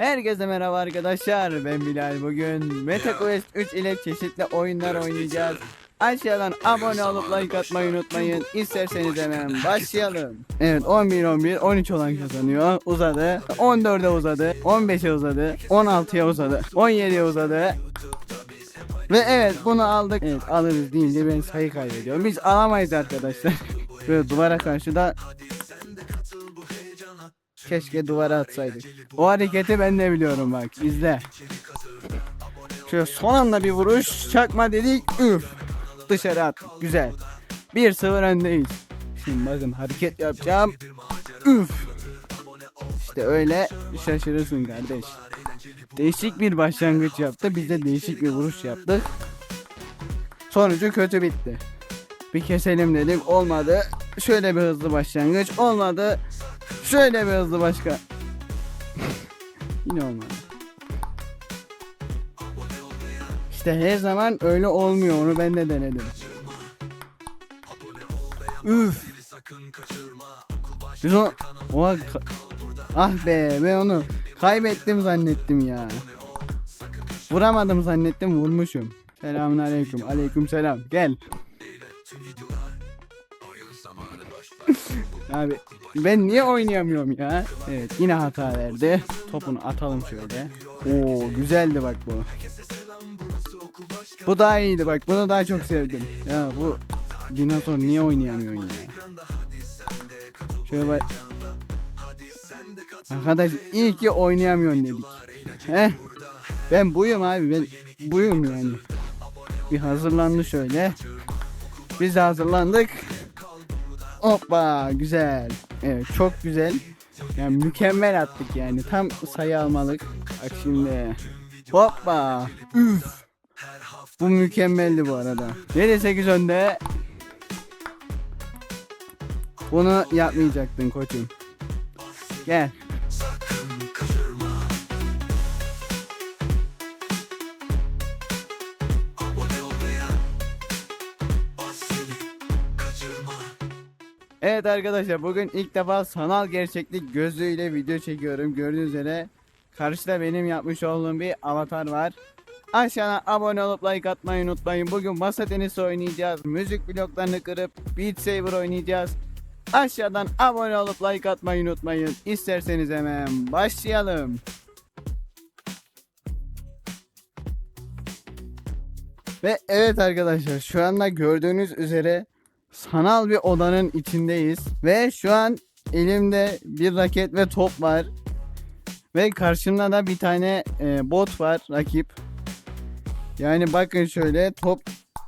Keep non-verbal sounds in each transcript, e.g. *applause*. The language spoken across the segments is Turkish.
Herkese merhaba arkadaşlar. Ben Bilal. Bugün MetaQuest 3 ile çeşitli oyunlar oynayacağız. Aşağıdan abone olup like atmayı unutmayın. İsterseniz hemen başlayalım. Evet 11 11 13 olan kazanıyor. Uzadı. 14'e uzadı. 15'e uzadı. 16'ya uzadı. 17'ye uzadı. Ve evet bunu aldık. Evet alırız deyince ben sayı kaybediyorum. Biz alamayız arkadaşlar. *laughs* Böyle duvara karşı da Keşke duvara atsaydık. O hareketi ben de biliyorum bak izle. Şöyle son anda bir vuruş çakma dedik üf. Dışarı at güzel. 1-0 öndeyiz. Şimdi bakın hareket yapacağım. Üf. İşte öyle şaşırırsın kardeş. Değişik bir başlangıç yaptı. Biz de değişik bir vuruş yaptık. Sonucu kötü bitti. Bir keselim dedik olmadı. Şöyle bir hızlı başlangıç olmadı. Şöyle bir hızlı başka. Yine olmadı. İşte her zaman öyle olmuyor onu ben de denedim. Üf. Biz o... Oha, ah be ben onu kaybettim zannettim ya. Vuramadım zannettim vurmuşum. Selamun aleyküm. Aleyküm selam. Gel. *laughs* Abi ben niye oynayamıyorum ya? Evet yine hata verdi. Topunu atalım şöyle. Oo güzeldi bak bu. Bu daha iyiydi bak. Bunu daha çok sevdim. Ya bu dinozor niye oynayamıyorsun ya? Şöyle bak. Arkadaş iyi ki oynayamıyorsun dedik. He? Ben buyum abi ben buyum yani. Bir hazırlandı şöyle. Biz de hazırlandık. Hoppa güzel. Evet çok güzel. Yani mükemmel attık yani. Tam sayı almalık. Bak şimdi. Hoppa. Üf. Bu mükemmeldi bu arada. 7-8 önde. Bunu yapmayacaktın koçum. Gel. Evet arkadaşlar bugün ilk defa sanal gerçeklik gözlüğüyle video çekiyorum. Gördüğünüz üzere karşıda benim yapmış olduğum bir avatar var. Aşağıdan abone olup like atmayı unutmayın. Bugün masa tenisi oynayacağız. Müzik bloklarını kırıp Beat Saber oynayacağız. Aşağıdan abone olup like atmayı unutmayın. İsterseniz hemen başlayalım. Ve evet arkadaşlar şu anda gördüğünüz üzere sanal bir odanın içindeyiz. Ve şu an elimde bir raket ve top var. Ve karşımda da bir tane e, bot var rakip. Yani bakın şöyle top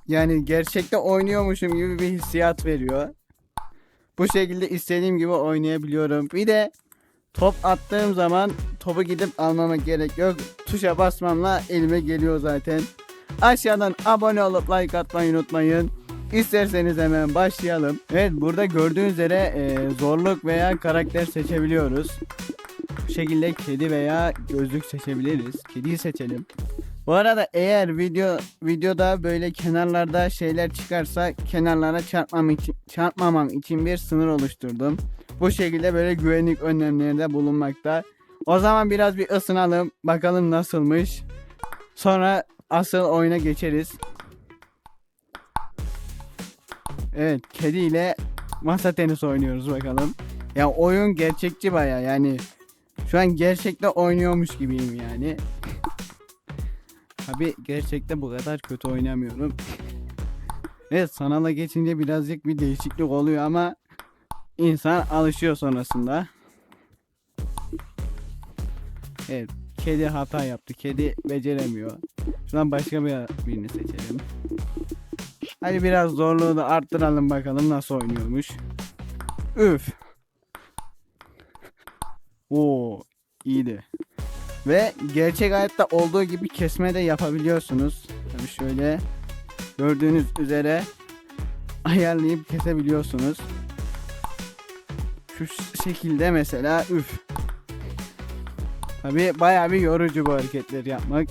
yani gerçekte oynuyormuşum gibi bir hissiyat veriyor. Bu şekilde istediğim gibi oynayabiliyorum. Bir de top attığım zaman topu gidip almama gerek yok. Tuşa basmamla elime geliyor zaten. Aşağıdan abone olup like atmayı unutmayın. İsterseniz hemen başlayalım. Evet burada gördüğünüz üzere e, zorluk veya karakter seçebiliyoruz. Bu şekilde kedi veya gözlük seçebiliriz. Kediyi seçelim. Bu arada eğer video videoda böyle kenarlarda şeyler çıkarsa kenarlara çarpmam için, çarpmamam için bir sınır oluşturdum. Bu şekilde böyle güvenlik önlemlerinde bulunmakta. O zaman biraz bir ısınalım. Bakalım nasılmış. Sonra asıl oyuna geçeriz. Evet kediyle masa tenisi oynuyoruz bakalım. Ya oyun gerçekçi baya yani. Şu an gerçekte oynuyormuş gibiyim yani. Tabi gerçekte bu kadar kötü oynamıyorum. evet sanala geçince birazcık bir değişiklik oluyor ama insan alışıyor sonrasında. Evet kedi hata yaptı. Kedi beceremiyor. Şuradan başka bir birini seçelim. Hadi biraz zorluğu da arttıralım bakalım nasıl oynuyormuş. Üf. Oo iyiydi. Ve gerçek hayatta olduğu gibi kesme de yapabiliyorsunuz. Tabii şöyle gördüğünüz üzere ayarlayıp kesebiliyorsunuz. Şu şekilde mesela üf. Tabii bayağı bir yorucu bu hareketleri yapmak.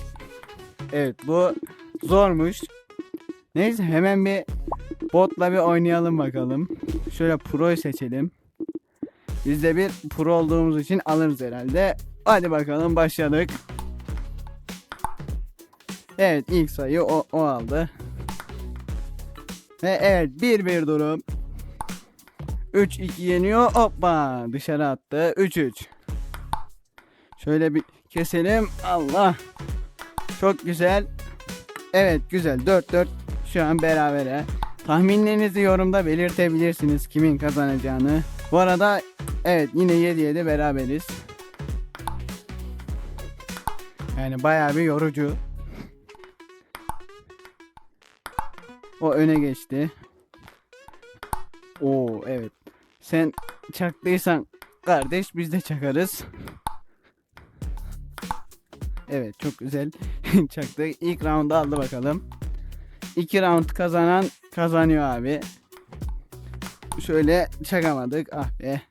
Evet bu zormuş. Neyse hemen bir botla bir oynayalım bakalım. Şöyle pro'yu seçelim. Biz de bir pro olduğumuz için alırız herhalde. Hadi bakalım başladık. Evet ilk sayı o, o aldı. Ve evet 1-1 durum. 3-2 yeniyor. Hoppa dışarı attı. 3-3. Şöyle bir keselim. Allah. Çok güzel. Evet güzel. 4-4 şu an berabere. Tahminlerinizi yorumda belirtebilirsiniz kimin kazanacağını. Bu arada evet yine 7-7 beraberiz. Yani bayağı bir yorucu. O öne geçti. Oo evet. Sen çaktıysan kardeş biz de çakarız. Evet çok güzel *laughs* çaktı. İlk roundu aldı bakalım. İki round kazanan kazanıyor abi. Şöyle çakamadık. Ah be.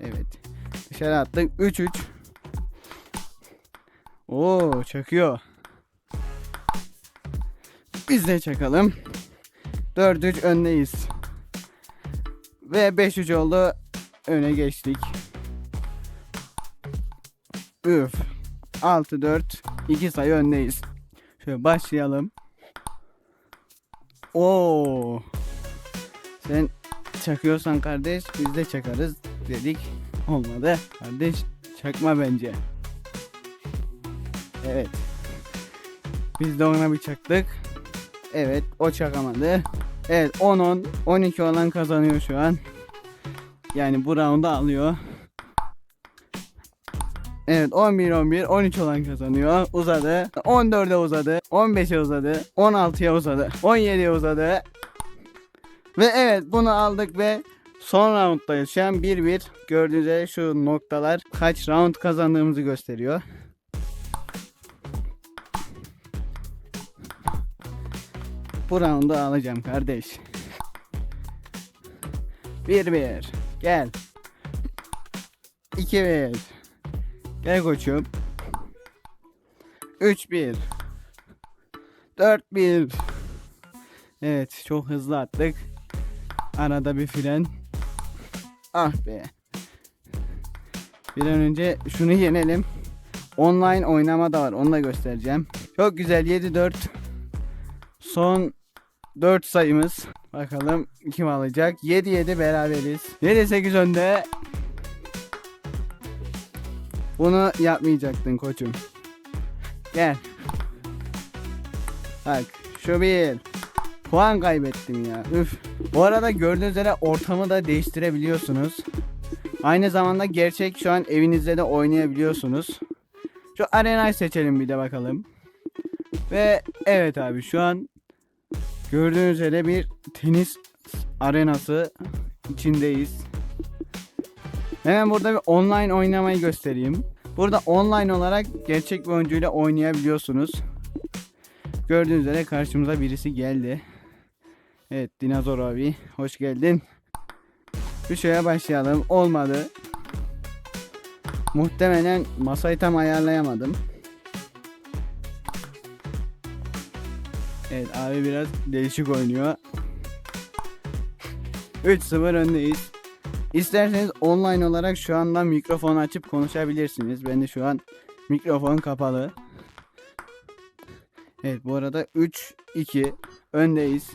Evet. Dışarı attık. 3-3. Oo çakıyor. Biz de çakalım. 4-3 öndeyiz. Ve 5-3 oldu. Öne geçtik. Üf. 6-4. 2 sayı öndeyiz. Şöyle başlayalım. Oo. Sen çakıyorsan kardeş biz de çakarız dedik. Olmadı. Kardeş çakma bence. Evet. Biz de ona bir çaktık. Evet o çakamadı. Evet 10-10 12 olan kazanıyor şu an. Yani bu round'u alıyor. Evet 11-11 13 olan kazanıyor. Uzadı. 14'e uzadı. 15'e uzadı. 16'ya uzadı. 17'ye uzadı. Ve evet bunu aldık ve son rounddayız. Şu an 1-1. Gördüğünüz üzere şu noktalar kaç round kazandığımızı gösteriyor. Bu roundu alacağım kardeş. 1-1. Gel. 2-1. Gel koçum. 3-1. 4-1. Evet çok hızlı attık. Arada bir fren. Ah be. Bir an önce şunu yenelim. Online oynama da var onu da göstereceğim. Çok güzel 7-4. Son 4 sayımız. Bakalım kim alacak. 7-7 beraberiz. 7-8 önde. Bunu yapmayacaktın koçum. Gel. Bak şu bir. Puan kaybettim ya. Üf. Bu arada gördüğünüz üzere ortamı da değiştirebiliyorsunuz. Aynı zamanda gerçek şu an evinizde de oynayabiliyorsunuz. Şu arenayı seçelim bir de bakalım. Ve evet abi şu an gördüğünüz üzere bir tenis arenası içindeyiz. Hemen burada bir online oynamayı göstereyim. Burada online olarak gerçek bir oyuncuyla oynayabiliyorsunuz. Gördüğünüz üzere karşımıza birisi geldi. Evet Dinozor abi hoş geldin. Bir şeye başlayalım. Olmadı. Muhtemelen masayı tam ayarlayamadım. Evet abi biraz değişik oynuyor. 3-0 öndeyiz. İsterseniz online olarak şu anda mikrofon açıp konuşabilirsiniz. Ben de şu an mikrofon kapalı. Evet bu arada 3-2 öndeyiz.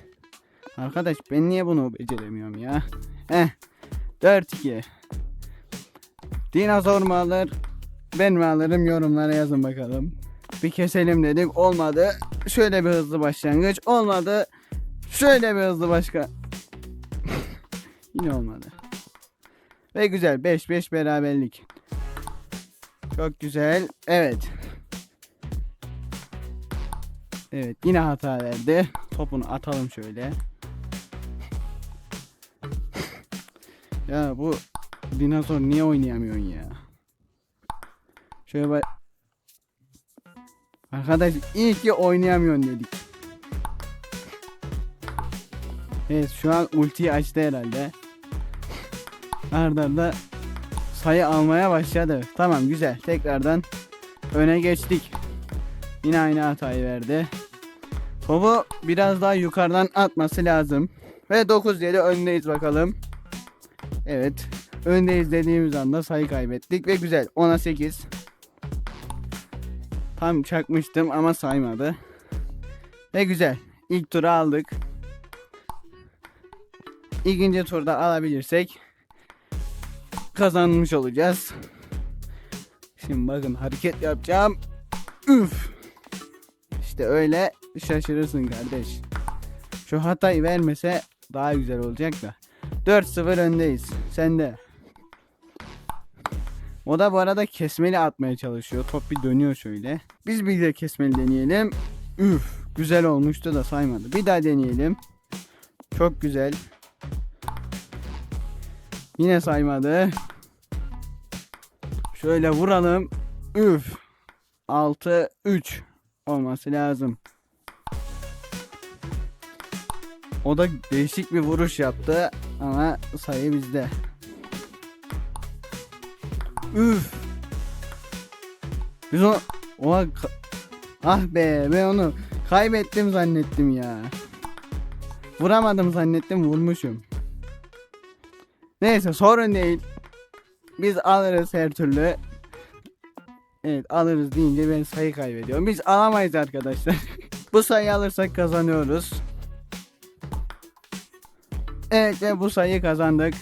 Arkadaş ben niye bunu beceremiyorum ya? Heh 4-2 Dinozor mu alır? Ben mi alırım yorumlara yazın bakalım. Bir keselim dedik olmadı. Şöyle bir hızlı başlangıç olmadı. Şöyle bir hızlı başka. *laughs* Yine olmadı. Ve güzel 5-5 beraberlik. Çok güzel. Evet. Evet yine hata verdi. Topunu atalım şöyle. ya bu dinozor niye oynayamıyorsun ya? Şöyle bak. Arkadaş iyi ki oynayamıyorsun dedik. Evet şu an ultiyi açtı herhalde. Ardarda sayı almaya başladı. Tamam güzel. Tekrardan öne geçtik. Yine aynı hatayı verdi. Topu biraz daha yukarıdan atması lazım. Ve 9-7 öndeyiz bakalım. Evet. öndeyiz dediğimiz anda sayı kaybettik ve güzel 10'a 8. Tam çakmıştım ama saymadı. Ve güzel. İlk turu aldık. İkinci turda alabilirsek kazanmış olacağız. Şimdi bakın hareket yapacağım. Üf. İşte öyle şaşırırsın kardeş. Şu hatayı vermese daha güzel olacak da. 4-0 öndeyiz. Sen de. O da bu arada kesmeli atmaya çalışıyor. Top bir dönüyor şöyle. Biz bir de kesmeli deneyelim. Üf. Güzel olmuştu da saymadı. Bir daha deneyelim. Çok güzel. Yine saymadı. Şöyle vuralım. Üf. 6 3 olması lazım. O da değişik bir vuruş yaptı ama sayı bizde. Üf. Biz onu Oha, ah be ben onu kaybettim zannettim ya. Vuramadım zannettim vurmuşum. Neyse sorun değil. Biz alırız her türlü. Evet alırız deyince ben sayı kaybediyorum. Biz alamayız arkadaşlar. *laughs* bu sayıyı alırsak kazanıyoruz. Evet ve bu sayıyı kazandık.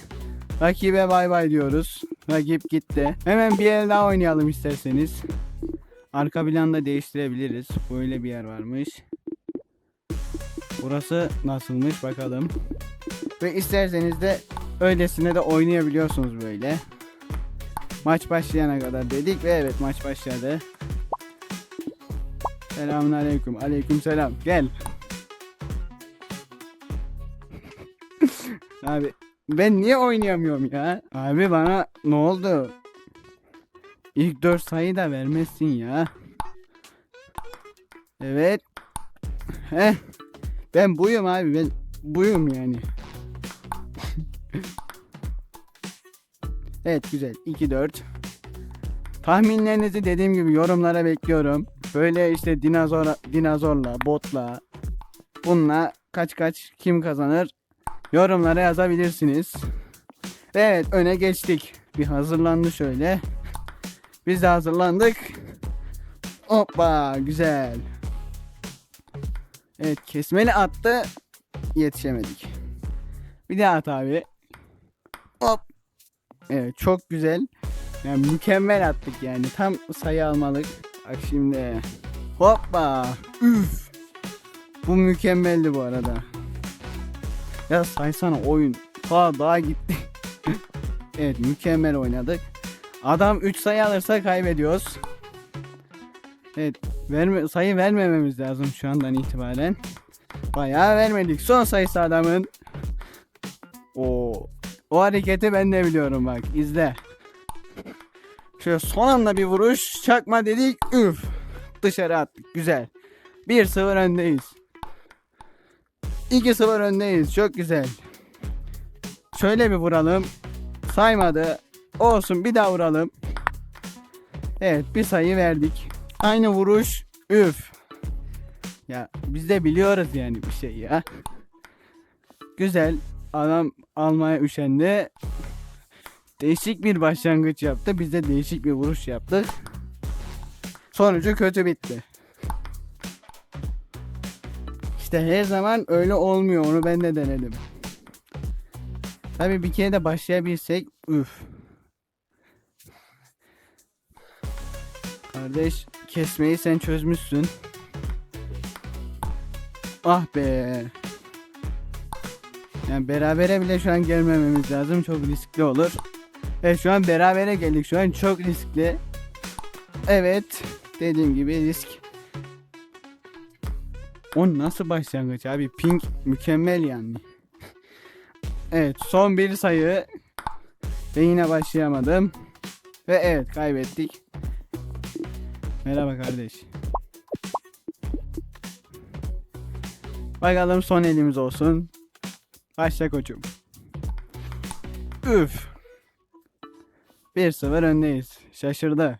Rakibe bay bay diyoruz. Rakip gitti. Hemen bir el daha oynayalım isterseniz. Arka planda değiştirebiliriz. Böyle bir yer varmış. Burası nasılmış bakalım. Ve isterseniz de öylesine de oynayabiliyorsunuz böyle. Maç başlayana kadar dedik ve evet maç başladı. Selamun aleyküm. Aleyküm selam. Gel. *laughs* Abi ben niye oynayamıyorum ya? Abi bana ne oldu? İlk 4 sayı da vermezsin ya. Evet. Heh. Ben buyum abi ben buyum yani. *laughs* evet güzel 2-4. Tahminlerinizi dediğim gibi yorumlara bekliyorum. Böyle işte dinozor dinozorla, botla, bununla kaç kaç kim kazanır yorumlara yazabilirsiniz. Ve evet öne geçtik. Bir hazırlandı şöyle. Biz de hazırlandık. Hoppa güzel. Evet kesmeli attı. Yetişemedik. Bir daha at abi. Evet çok güzel. Yani mükemmel attık yani. Tam sayı almalık. Bak şimdi. Hoppa. Üf. Bu mükemmeldi bu arada. Ya saysana oyun. Ta daha gitti. *laughs* evet mükemmel oynadık. Adam 3 sayı alırsa kaybediyoruz. Evet verme, sayı vermememiz lazım şu andan itibaren. Bayağı vermedik. Son sayısı adamın. O o hareketi ben de biliyorum bak izle. Şöyle son anda bir vuruş çakma dedik üf dışarı attık güzel. 1-0 öndeyiz. 2-0 öndeyiz çok güzel. Şöyle bir vuralım. Saymadı. Olsun bir daha vuralım. Evet bir sayı verdik. Aynı vuruş. Üf. Ya biz de biliyoruz yani bir şey ya. Güzel. Adam almaya üşendi. Değişik bir başlangıç yaptı. Biz de değişik bir vuruş yaptık. Sonucu kötü bitti. İşte her zaman öyle olmuyor. Onu ben de denedim. Tabii bir kere de başlayabilsek üf. Kardeş kesmeyi sen çözmüşsün. Ah be. Yani berabere bile şu an gelmememiz lazım. Çok riskli olur. Evet şu an berabere geldik. Şu an çok riskli. Evet. Dediğim gibi risk. O nasıl başlangıç abi? Ping mükemmel yani. Evet son bir sayı. Ve yine başlayamadım. Ve evet kaybettik. Merhaba kardeş. Bakalım son elimiz olsun. Başla koçum. Üf. 1-0 öndeyiz. Şaşırdı.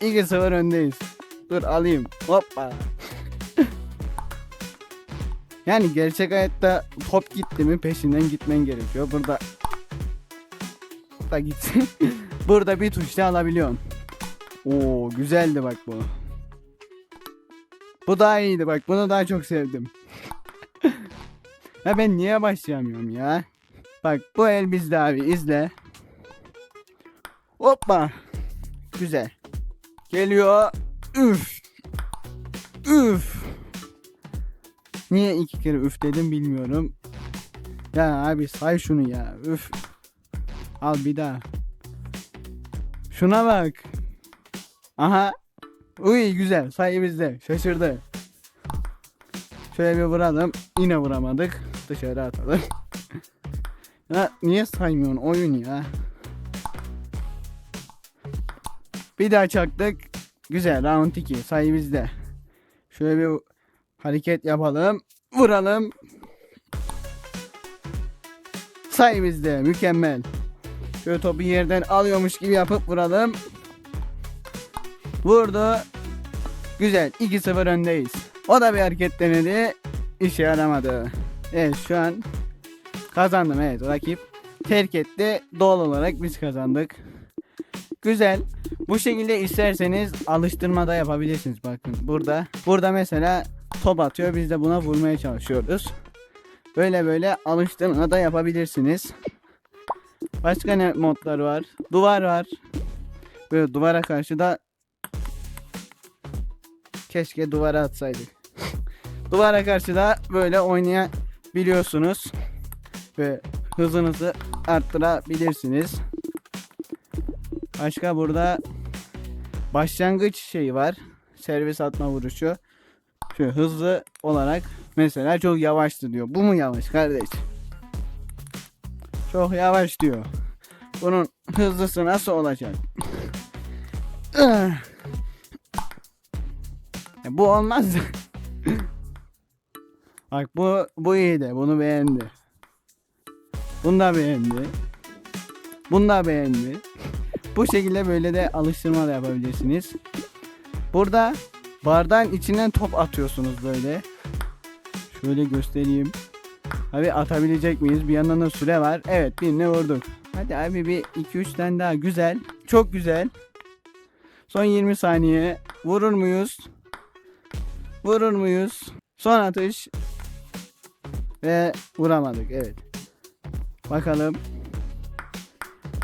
2-0 öndeyiz. Dur alayım. Hoppa. yani gerçek hayatta top gitti mi peşinden gitmen gerekiyor. Burada da gitsin. *laughs* Burada bir tuşla alabiliyorsun. Oo güzeldi bak bu. Bu daha iyiydi bak bunu daha çok sevdim. Ya ben niye başlayamıyorum ya? Bak bu el bizde abi izle. Hoppa. Güzel. Geliyor. Üf. Üf. Niye iki kere üf dedim bilmiyorum. Ya abi say şunu ya. Üf. Al bir daha. Şuna bak. Aha. Uy güzel. Sayı bizde. Şaşırdı. Şöyle bir vuralım. Yine vuramadık. Dışarı atalım. ya niye saymıyorsun oyun ya? Bir daha çaktık. Güzel. Round 2. Sayı bizde. Şöyle bir hareket yapalım. Vuralım. Sayı bizde. Mükemmel. Şöyle topu yerden alıyormuş gibi yapıp vuralım. Vurdu. Güzel. 2-0 öndeyiz. O da bir hareket denedi. İşe yaramadı. Evet şu an kazandım. Evet rakip terk etti. Doğal olarak biz kazandık. Güzel. Bu şekilde isterseniz alıştırma da yapabilirsiniz. Bakın burada. Burada mesela top atıyor. Biz de buna vurmaya çalışıyoruz. Böyle böyle alıştırma da yapabilirsiniz. Başka ne modlar var? Duvar var. Böyle duvara karşı da keşke duvara atsaydık. *laughs* duvara karşı da böyle oynayabiliyorsunuz. Ve hızınızı arttırabilirsiniz. Başka burada başlangıç şeyi var. Servis atma vuruşu. Şu hızlı olarak mesela çok yavaştı diyor. Bu mu yavaş kardeş? Çok yavaş diyor. Bunun hızlısı nasıl olacak? *laughs* Bu olmaz. Bak bu bu iyiydi. Bunu beğendi. Bunu da beğendi. Bunu da beğendi. Bu şekilde böyle de alıştırma da yapabilirsiniz. Burada bardağın içinden top atıyorsunuz böyle. Şöyle göstereyim. Abi atabilecek miyiz? Bir yandan da süre var. Evet birini vurduk. Hadi abi bir 2-3 tane daha güzel. Çok güzel. Son 20 saniye. Vurur muyuz? Vurur muyuz? Son atış. Ve vuramadık. Evet. Bakalım.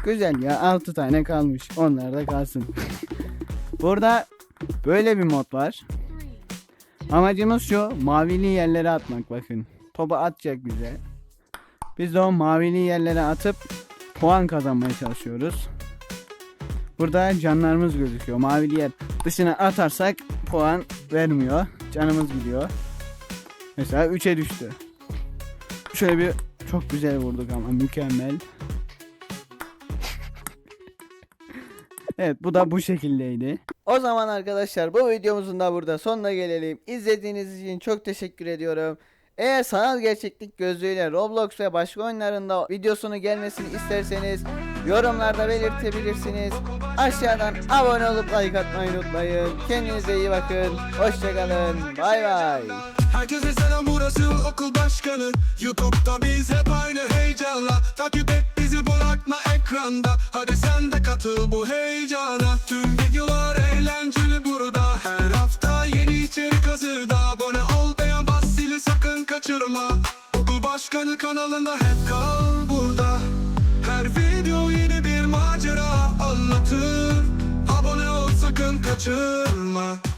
Güzel ya 6 tane kalmış. Onlar da kalsın. *laughs* Burada böyle bir mod var. Amacımız şu mavili yerlere atmak bakın. Topu atacak bize. Biz de o mavili yerlere atıp puan kazanmaya çalışıyoruz. Burada canlarımız gözüküyor. Mavili yer dışına atarsak puan vermiyor. Canımız gidiyor. Mesela 3'e düştü. Şöyle bir çok güzel vurduk ama mükemmel. Evet bu da bu şekildeydi. O zaman arkadaşlar bu videomuzun da burada sonuna gelelim. İzlediğiniz için çok teşekkür ediyorum. Eğer sanal gerçeklik gözlüğüyle Roblox ve başka oyunlarında videosunu gelmesini isterseniz yorumlarda belirtebilirsiniz. Aşağıdan abone olup like atmayı unutmayın. Kendinize iyi bakın. Hoşçakalın. Bay bay. Herkese selam burası okul başkanı. Youtube'da biz hep aynı heyecanla Takip et bizi bırakma ekranda. Hadi sen de katıl bu heyecana. Tüm videolar eğlenceli burada. Her hafta yeni içerik hazırda. Abone ol beğen bas zili sakın kaçırma. Okul başkanı kanalında hep kal burada. Her video yeni bir macera. Anlatır Abone ol sakın kaçırma